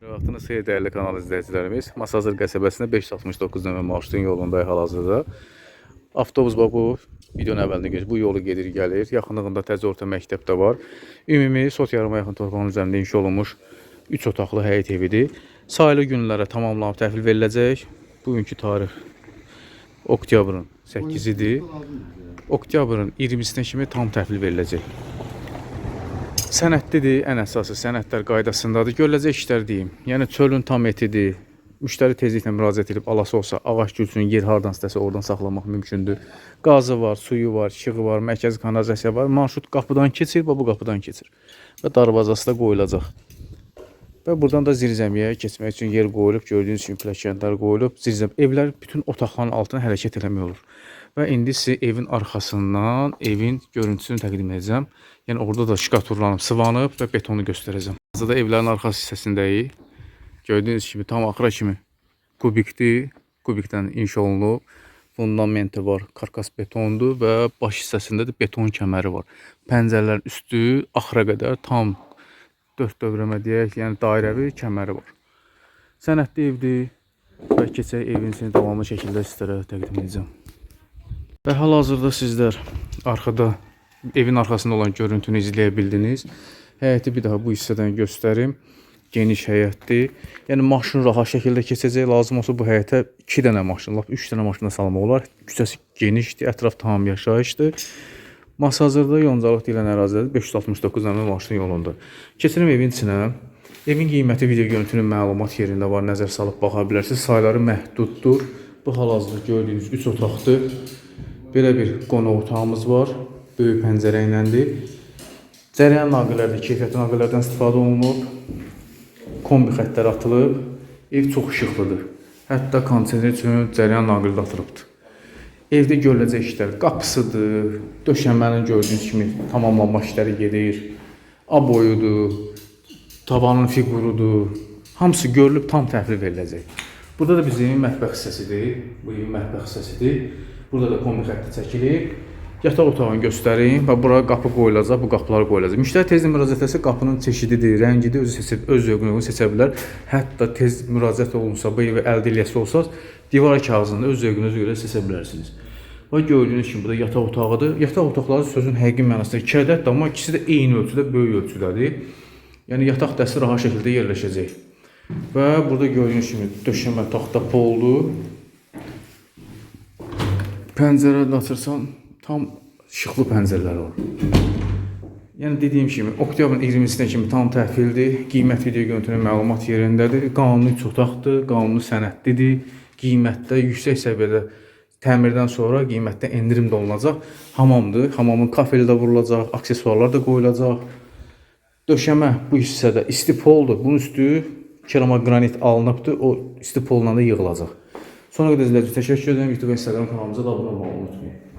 Vaxtınız xeyir dəyərli kanal izləyicilərimiz. Masazır qəsəbəsində 569 nömrə marşrutun yolundayıq hal-hazırda. Avtobus bax bu videonun əvvəlində göz bu yolu gedir, gəlir. Yaxınlığında təzə orta məktəb də var. Ümumi sot yarıma yaxın torpağın üzərində inşa olunmuş 3 otaqlı həyət evidir. Sayılı günlərə tamamlanıb təhvil veriləcək. Bugünkü tarix oktyabrın 8-idir. Oktyabrın 20-sinə kimi tam təhvil veriləcək. Sənədlidir, ən əsası sənədlər qaydasındadır. Görüləcək işlər deyim. Yəni çölün tam etidir. Müştəri tezliklə müraciət edib alası olsa, ağac gülsün, yer hardan istəsə oradan saxlamaq mümkündür. Qazı var, suyu var, işığı var, mərkəzi kanalizasiya var. Marşrut qapıdan keçir, bu qapıdan keçir. Və darvazası da qoyulacaq. Və buradan da zirzəmiyə keçmək üçün yer qoyulub, gördüyünüz kimi pilləkənlər qoyulub. Zirzəm evlər bütün otaqların altına hərəkət eləmək olur. Və indi sizə evin arxasından evin görüntüsünü təqdim edəcəm. Yəni orada da şkaturlanıb, sıvanıb və betonu göstərəcəm. Hazırda evlərin arxa hissəsindəyik. Gördüyünüz kimi tam axıra kimi kubikdir. Kubikdən inşa olunub. Fundamenti var, karkas betondur və baş hissəsində də beton kəməri var. Pəncərələrin üstü axıra qədər tam dörd dövrəmə deyək, yəni dairəvi kəməri var. Sənədli evdir və keçək evin içini davamlı şəkildə sizlərə təqdim edəcəm. Və hal-hazırda sizlər arxada evin arxasında olan görüntünü izləyə bildiniz. Həyəti bir daha bu hissədən göstərim. Geniş həyətdir. Yəni maşın rahat şəkildə keçəcək. Lazım olsa bu həyətə 2 dənə maşın, lap 3 dənə maşın da salmaq olar. Küçəsi genişdir, ətraf tam yaşayışdır. Masa hazırda Yoncalıq deyilən ərazidədir. 569 nömrə maşın yolunda. Keçirim evin içinə. Evin qiyməti video görüntünün məlumat yerində var. Nəzər salıb baxa bilərsiniz. Sayları məhduddur. Bu hal-hazırda gördüyünüz 3 otaqdır. Belə bir qonaq otağımız var. Böyük pəncərə iləndir. Cərəyan naqillərdə, keyfiyyətli naqillərdən istifadə olunub. Kombi xəttləri atılıb. Ev çox işıqlıdır. Hətta kondisioner üçün cərəyan naqili də atılıbdır. Evdə görüləcək işlər qapısıdır, döşəmənin gördüyünüz kimi tamamlanma işləri gedir. Aboyudur, tavanın figurudur. Hamısı görülüb tam təhvil veriləcək. Burada da bizim mətbəx hissəsidir. Bu mətbəx hissəsidir. Burada da kombi xətti çəkilib. Yataq otağını göstərim və bura qapı qoyulacaq, bu qapılar qoyulacaq. Müştəri tez müraciət etsə qapının çeşididir, rəngidir, özü seçib, öz zövqünə uyğun seçə bilər. Hətta tez müraciət olunsa, bu evi əldə eləyəsi olsaz, divar kağızında öz zövqünüzə görə seçə bilərsiniz. Və gördüyünüz kimi burada yataq otağıdır. Yataq otaqları sözün həqiqi mənasında iki ədəddir, amma ikisi də eyni ölçüdə, böyük ölçüdədir. Yəni yataq dəsti rahat şəkildə yerləşəcək. Və burada gördüyünüz kimi döşəmə taxta poldur. Pəncərəni açırsan, tam işıqlı pəncərələr var. Yəni dediyim kimi, oktyabrın 20-sinə kimi tam təhvildir. Qiymət video görüntünün məlumat yerindədir. Qanuni üç otaqdır, qanuni sənədlidir. Qiymətdə yüksək səviyyədə təmirdən sonra qiymətdə endirim də olunacaq. Hamamdır. Hamamın kafeli də vurulacaq, aksesuarlar da qoyulacaq. Döşəmə bu hissədə istipoldur. Bunun üstü keramogranit alınıbdır. O istipolla da yığılacaq. Sonra qədər izləyicilər təşəkkür edirəm. YouTube və Instagram kanalımıza da abunə olmağı unutmayın.